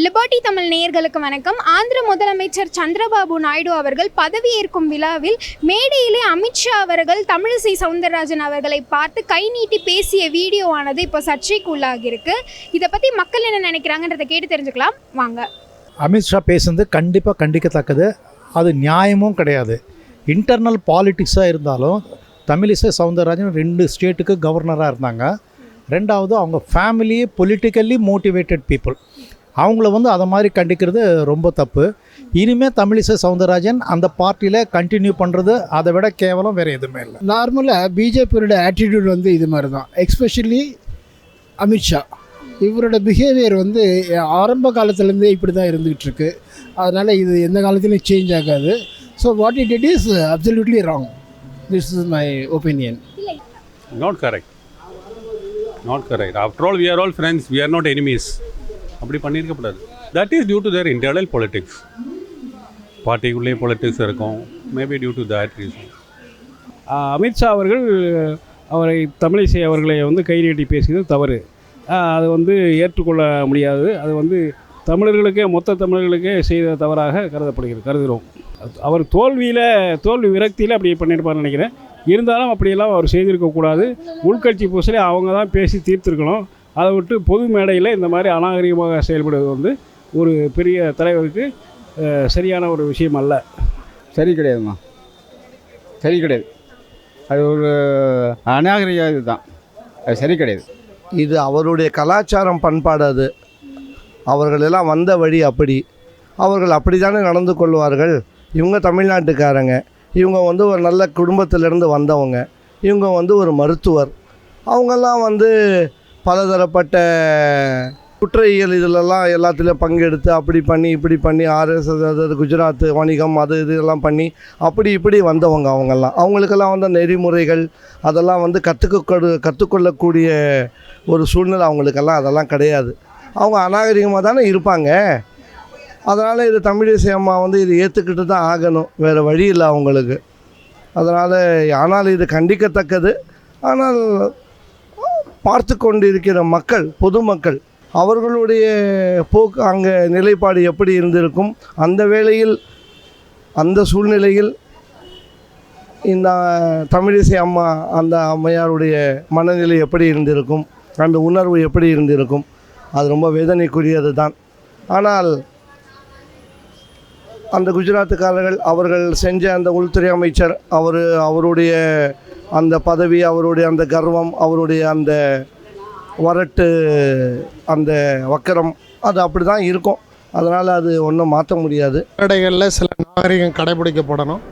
Liberty Tamil நேயர்களுக்கு வணக்கம். ஆந்திர முதலமைச்சர் சந்திரபாபு நாயுடு அவர்கள் பதவியேற்கும் விழாவில் மேடையிலே அமித்ஷா அவர்கள் தமிழிசை சவுந்தரராஜன் அவர்களை பார்த்து கை நீட்டி பேசிய வீடியோவானது இப்போ சர்ச்சைக்கு உள்ளாகியிருக்கு இதை பற்றி மக்கள் என்ன நினைக்கிறாங்கன்றதை கேட்டு தெரிஞ்சுக்கலாம். வாங்க. அமித்ஷா பேசுனது கண்டிப்பாக கண்டிக்கத்தக்கது. அது நியாயமும் கிடையாது. இன்டர்னல் பாலிட்டிக்ஸாக இருந்தாலும் தமிழிசை சவுந்தரராஜன் ரெண்டு ஸ்டேட்டுக்கு கவர்னராக இருந்தாங்க. ரெண்டாவது அவங்க ஃபேமிலியே பொலிட்டிக்கல்லி மோட்டிவேட்டட் பீப்புள் அவங்கள வந்து அதை மாதிரி கண்டிக்கிறது ரொம்ப தப்பு இனிமேல் தமிழிசை சவுந்தரராஜன் அந்த பார்ட்டியில் கண்டினியூ பண்ணுறது அதை விட கேவலம் வேறு எதுவுமே இல்லை நார்மலாக பிஜேபியோட ஆட்டிடியூட் வந்து இது மாதிரி தான் எக்ஸ்பெஷலி அமித்ஷா இவரோட பிஹேவியர் வந்து ஆரம்ப காலத்துலேருந்தே இப்படி தான் இருந்துகிட்டு இருக்கு அதனால் இது எந்த காலத்துலையும் சேஞ்ச் ஆகாது so what it it is absolutely wrong this is my opinion Not correct. Not correct. After all, we are all friends. We are not enemies. அப்படி பண்ணியிருக்கக்கூடாது that is due to their internal politics பார்ட்டிக்குள்ளேயே politics இருக்கும். Maybe due to that reason Amit Shah அவர்கள் அவரை தமிழிசை அவர்களை வந்து கை நீட்டி பேசியது தவறு. அது வந்து ஏற்றுக்கொள்ள முடியாது. அது வந்து தமிழர்களுக்கே மொத்த தமிழர்களுக்கே செய்த தவறாக கருதப்படுகிறது கருதுகிறோம். அவர் தோல்வியில் தோல்வி விரக்தியில் அப்படி பண்ணியிருப்பார்னு நினைக்கிறேன். இருந்தாலும் அப்படியெல்லாம் அவர் செய்திருக்கக்கூடாது. உள்கட்சி பூசலே அவங்க தான் பேசி தீர்த்திருக்கணும். அதை விட்டு பொது மேடையில் இந்த மாதிரி அநாகரிகமாக செயல்படுவது வந்து ஒரு பெரிய தலைவருக்கு சரியான ஒரு விஷயம் அல்ல. சரி கிடையாதும்மா. சரி கிடையாது. அது ஒரு அநாகரிக இதுதான். அது சரி கிடையாது. இது அவருடைய கலாச்சாரம் பண்பாடு அது. அவர்கள் எல்லாம் வந்த வழி அப்படி. அவர்கள் அப்படி தானே நடந்து கொள்வார்கள்? இவங்க தமிழ்நாட்டுக்காரங்க. இவங்க வந்து ஒரு நல்ல குடும்பத்திலேருந்து வந்தவங்க. இவங்க வந்து ஒரு மருத்துவர். அவங்கெல்லாம் வந்து பலதரப்பட்ட குற்றையியல் இதிலெல்லாம் எல்லாத்துலேயும் பங்கெடுத்து அப்படி பண்ணி இப்படி பண்ணி ஆர்எஸ்எஸ் அதாவது குஜராத் வணிகம் அது இது எல்லாம் பண்ணி அப்படி இப்படி வந்தவங்க அவங்கெல்லாம். அவங்களுக்கெல்லாம் வந்து நெறிமுறைகள் அதெல்லாம் வந்து கற்றுக்க கற்றுக்கொள்ளக்கூடிய ஒரு சூழ்நிலை அவங்களுக்கெல்லாம் அதெல்லாம் கிடையாது. அவங்க அநாகரிகமாக தானே இருப்பாங்க. அதனால் இது தமிழிசை அம்மா வந்து இது ஏற்றுக்கிட்டு தான் ஆகணும். வேறு வழி இல்லை அவங்களுக்கு. அதனால் ஆனால் இது கண்டிக்கத்தக்கது. ஆனால் பார்த்து கொண்டிருக்கிற மக்கள் பொதுமக்கள் அவர்களுடைய போக்கு அங்கே நிலைப்பாடு எப்படி இருந்திருக்கும்? அந்த வேளையில் அந்த சூழ்நிலையில் இந்த தமிழிசை அம்மா அந்த அம்மையாருடைய மனநிலை எப்படி இருந்திருக்கும்? அந்த உணர்வு எப்படி இருந்திருக்கும்? அது ரொம்ப வேதனைக்குரியது தான் ஆனால் அந்த குஜராத்துக்காரர்கள் அவர்கள் செஞ்ச அந்த உள்துறை அமைச்சர் அவர் அவருடைய அந்த பதவி அவருடைய அந்த கர்வம் அவருடைய அந்த வரட்டு அந்த வக்கரம் அது அப்படி தான் இருக்கும். அதனால் அது ஒன்றும் மாற்ற முடியாது. மேடைகளில் சில நாகரிகம் கடைபிடிக்கப்படணும்.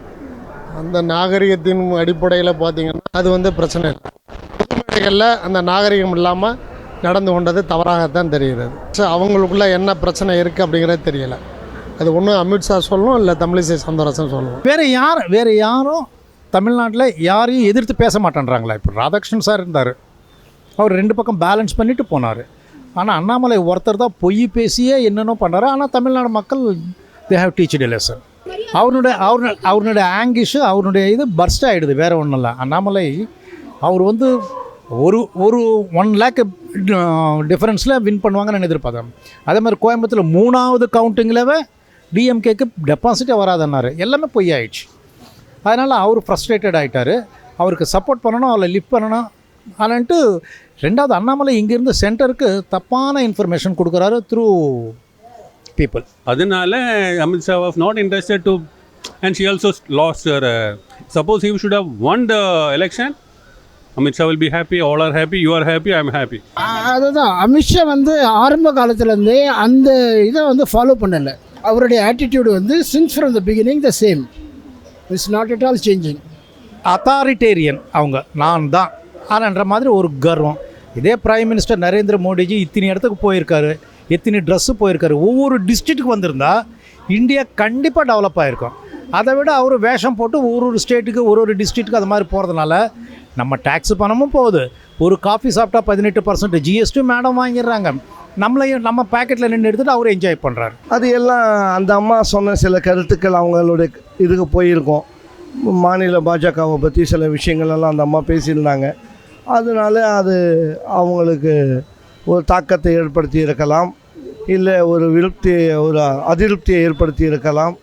அந்த நாகரிகத்தின் அடிப்படையில் பார்த்தீங்கன்னா அது வந்து பிரச்சனை இல்லை. பொது மேடைகளில் அந்த நாகரிகம் இல்லாமல் நடந்து கொண்டது தவறாகத்தான் தெரிகிறது. ஸோ அவங்களுக்குள்ள என்ன பிரச்சனை இருக்குது அப்படிங்கிறது தெரியல. அது ஒன்று அமித்ஷா சொல்லணும் இல்லை தமிழிசை சவுந்தரராஜன் சொல்லணும் வேறு யார் வேறு யாரும் தமிழ்நாட்டில் யாரையும் எதிர்த்து பேச மாட்டேன்றாங்களா. இப்போ ராதாகிருஷ்ணன் சார் இருந்தார். அவர் ரெண்டு பக்கம் பேலன்ஸ் பண்ணிட்டு போனார். ஆனால் அண்ணாமலை ஒருத்தர் தான் பொய் பேசியே என்னென்னோ பண்ணார் ஆனால் தமிழ்நாடு மக்கள் தே ஹேவ் டீச்சட் லெசன் அவருடைய அவரு அவருடைய ஆங்கிஷு அவருடைய இது பர்ஸ்ட் ஆகிடுது வேறு ஒன்றும் இல்லை. அண்ணாமலை அவர் வந்து ஒரு ஒரு ஒன் லேக் டிஃப்ரென்ஸில் வின் பண்ணுவாங்கன்னு எதிர்பார்த்தேன். அதே மாதிரி கோயம்புத்தூரில் மூணாவது கவுண்டிங்கிலவே டிஎம்கேக்கு டெபாசிட்டே வராதன்னாரு. எல்லாமே பொய் ஆயிடுச்சு. அதனால் அவர் ஃப்ரஸ்ட்ரேட்டட் ஆகிட்டார் அவருக்கு சப்போர்ட் பண்ணணும் அவரை லிஃப்ட் பண்ணணும். ஆனான்ட்டு ரெண்டாவது அண்ணாமலை இங்கேருந்து சென்டருக்கு தப்பான இன்ஃபர்மேஷன் கொடுக்குறாரு த்ரூ பீப்புள் அதனால Amit Shah was not interested to and she also lost suppose you should have won the election Amit Shah will be happy all are happy you are happy I am happy அதுதான். அமித்ஷா வந்து ஆரம்ப காலத்துலேருந்தே அந்த இதை வந்து follow பண்ணலை. அவருடைய attitude வந்து since from the beginning the same it's not at all changing authoritarian அவங்க. நான் தான். ஆனன்ற மாதிரி ஒரு கர்வம். இதே பிரைம் மினிஸ்டர் நரேந்திர மோடிஜி இத்தனை இடத்துக்கு போயிருக்காரு. எத்தனை ட்ரெஸ்ஸு போயிருக்காரு. ஒவ்வொரு டிஸ்ட்ரிக்ட்டுக்கு வந்திருந்தால் இந்தியா கண்டிப்பாக டெவலப் ஆகிருக்கும் அதை விட அவர் வேஷம் போட்டு ஒரு ஒரு ஸ்டேட்டுக்கு ஒரு ஒரு டிஸ்ட்ரிக்ட்டுக்கு அது மாதிரி போகிறதுனால நம்ம டேக்ஸ் பணமும் போகுது. ஒரு காஃபி சாப்பிட்டா பதினெட்டு பர்சன்ட் ஜிஎஸ்டி மேடம் வாங்கிடுறாங்க. நம்மளையும் நம்ம பேக்கெட்டில் நின்று எடுத்துகிட்டு அவர் என்ஜாய் பண்ணுறாரு அது எல்லாம் அந்த அம்மா சொன்ன சில கருத்துக்கள் அவங்களுடைய இதுக்கு போயிருக்கோம். மாநில பாஜகவை பற்றி சில விஷயங்களெல்லாம் அந்த அம்மா பேசியிருந்தாங்க. அதனால அது அவங்களுக்கு ஒரு தாக்கத்தை ஏற்படுத்தி இருக்கலாம். இல்லை ஒரு விருப்தி ஒரு அதிருப்தியை ஏற்படுத்தி இருக்கலாம்.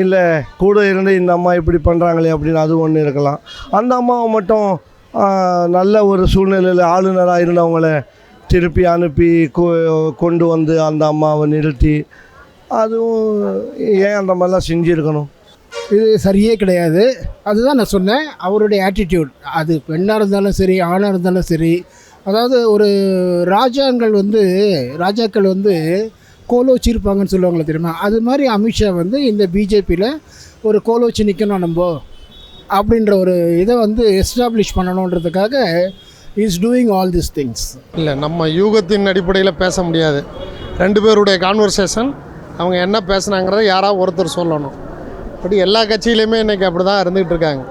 இல்லை கூட இருந்து இந்த அம்மா இப்படி பண்ணுறாங்களே அப்படின்னு அது ஒன்று இருக்கலாம். அந்த அம்மாவை மட்டும் நல்ல ஒரு சூழ்நிலையில் ஆளுநராக இருந்தவங்கள திருப்பி அனுப்பி கொண்டு வந்து அந்த அம்மாவை நிறுத்தி அதுவும் ஏன் அந்த மாதிரிலாம் செஞ்சுருக்கணும்? இது சரியே கிடையாது. அதுதான் நான் சொன்னேன். அவருடைய ஆட்டிடியூட் அது பெண்ணாக இருந்தாலும் சரி ஆணாக இருந்தாலும் சரி. அதாவது ஒரு ராஜாங்கள் வந்து ராஜாக்கள் வந்து கோலோ வச்சிருப்பாங்கன்னு சொல்லுவாங்களே தெரியுமா? அது மாதிரி அமித்ஷா வந்து இந்த பிஜேபியில் ஒரு கோலோச்சி நிற்கணும் நம்ம. அப்படின்ற ஒரு இதை வந்து establish பண்ணணுன்றதுக்காக is doing all this things இல்லை நம்ம யூகத்தின் அடிப்படையில் பேச முடியாது. ரெண்டு பேருடைய கான்வர்சேஷன் அவங்க என்ன பேசுனாங்கிறத யாராவது ஒருத்தர் சொல்லணும். பட் எல்லா கட்சியிலையுமே இன்றைக்கி அப்படி தான் இருந்துகிட்டு இருக்காங்க.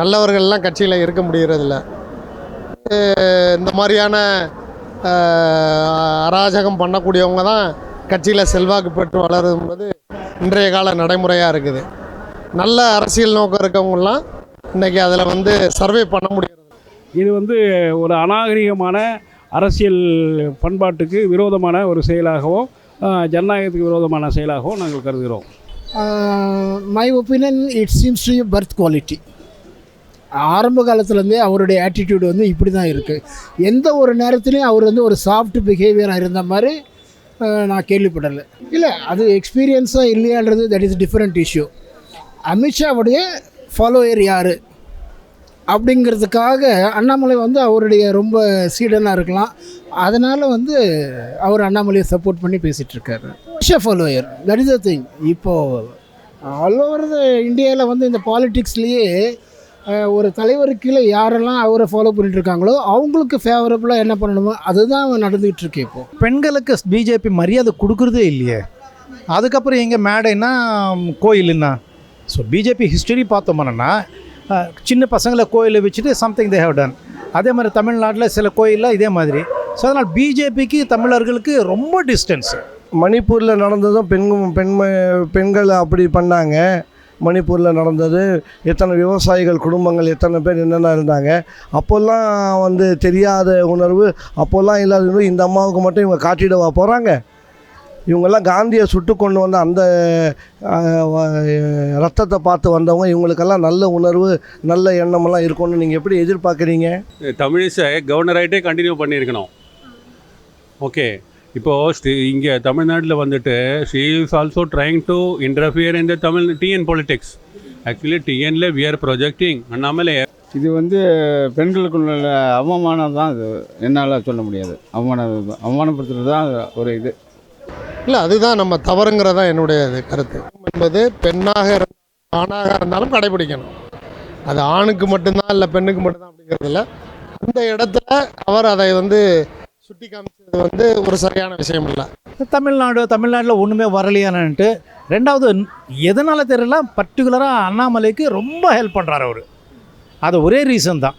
நல்லவர்கள்லாம் கட்சியில் இருக்க முடிகிறதில்ல இந்த மாதிரியான அராஜகம் பண்ணக்கூடியவங்க தான் கட்சியில் செல்வாக்கு பெற்று வளரும்போது இன்றைய கால நடைமுறையாக இருக்குது. நல்ல அரசியல் நோக்கம் இருக்கவங்கலாம் இன்றைக்கி அதில் வந்து சர்வே பண்ண முடியாது இது வந்து ஒரு அநாகரிகமான அரசியல் பண்பாட்டுக்கு விரோதமான ஒரு செயலாகவும் ஜனநாயகத்துக்கு விரோதமான செயலாகவும் நாங்கள் கருதுகிறோம். My opinion it seems to birth quality ஆரம்ப காலத்துலேருந்தே அவருடைய ஆட்டிடியூட் வந்து இப்படி தான் இருக்குது எந்த ஒரு நேரத்துலையும் அவர் வந்து ஒரு சாஃப்ட் பிஹேவியராக இருந்த மாதிரி நான் கேள்விப்படலை. இல்லை அது எக்ஸ்பீரியன்ஸாக இல்லையான்றது தட் இஸ் டிஃப்ரெண்ட் இஷ்யூ அமித்ஷாவுடைய ஃபாலோயர் யார்? அப்படிங்கிறதுக்காக அண்ணாமலை வந்து அவருடைய ரொம்ப சீடனாக இருக்கலாம். அதனால் வந்து அவர் அண்ணாமலையை சப்போர்ட் பண்ணி பேசிகிட்ருக்காரு Amit Shah follower that is the thing இப்போது ஆல் ஓவர் த இந்தியாவில் வந்து இந்த பாலிட்டிக்ஸ்லேயே ஒரு தலைவருக்கு கீழே யாரெல்லாம் அவரை ஃபாலோ பண்ணிட்டு இருக்காங்களோ அவங்களுக்கு ஃபேவரபுளாக என்ன பண்ணணுமோ அதுதான் நடந்துகிட்டு இருக்கு இப்போது பெண்களுக்கு பிஜேபி மரியாதை கொடுக்குறதே இல்லையே. அதுக்கப்புறம் எங்கே மேடைன்னா கோயிலுன்னா ஸோ பிஜேபி ஹிஸ்டரி பார்த்தோம்னா சின்ன பசங்களை கோயிலை வச்சுட்டு சம்திங் தே ஹேவ் டன் அதே மாதிரி தமிழ்நாட்டில் சில கோயிலில் இதே மாதிரி. ஸோ அதனால் பிஜேபிக்கு தமிழர்களுக்கு ரொம்ப டிஸ்டன்ஸ் மணிப்பூரில் நடந்ததும் பெண் பெண்மை பெண்கள் அப்படி பண்ணாங்க. மணிப்பூரில் நடந்தது. எத்தனை விவசாயிகள் குடும்பங்கள் எத்தனை பேர் என்னென்ன இருந்தாங்க. அப்போல்லாம் வந்து தெரியாத உணர்வு அப்போல்லாம் இல்லாத இந்த அம்மாவுக்கு மட்டும் இவங்க காட்டிடவா போகிறாங்க இவங்கெல்லாம் காந்தியை சுட்டு கொண்டு வந்த அந்த ரத்தத்தை பார்த்து வந்தவங்க இவங்களுக்கெல்லாம் நல்ல உணர்வு நல்ல எண்ணமெல்லாம் இருக்கும்னு நீங்கள் எப்படி எதிர்பார்க்குறீங்க? தமிழிசை கவர்னராயிட்டே கண்டினியூ பண்ணியிருக்கணும். ஓகே. இப்போது இங்கே தமிழ்நாட்டில் வந்துட்டு she is also trying to interfere in the Tamil TN politics actually டிஎன்ல we are projecting Annamalai இது வந்து பெண்களுக்குள்ள அவமானம் தான் இது. என்னால் சொல்ல முடியாது. அவமானம் அவமானப்படுத்துறது தான் ஒரு இது. இல்லை அதுதான் நம்ம தவறுங்கிறதா என்னுடைய இது கருத்து. என்பது பெண்ணாக இருந்தாலும் ஆணாக இருந்தாலும் கடைபிடிக்கணும். அது ஆணுக்கு மட்டும்தான் இல்லை பெண்ணுக்கு மட்டும்தான் அப்படிங்கிறது இல்லை. அந்த இடத்துல அவர் அதை வந்து சுட்டி காமிச்சது வந்து ஒரு சரியான விஷயம் இல்லை தமிழ்நாடு தமிழ்நாட்டில் ஒன்றுமே வரலையானன்ட்டு ரெண்டாவது எதனால் தெரியல? பர்டிகுலராக அண்ணாமலைக்கு ரொம்ப ஹெல்ப் பண்ணுறாரு அவர். அது ஒரே ரீசன் தான்.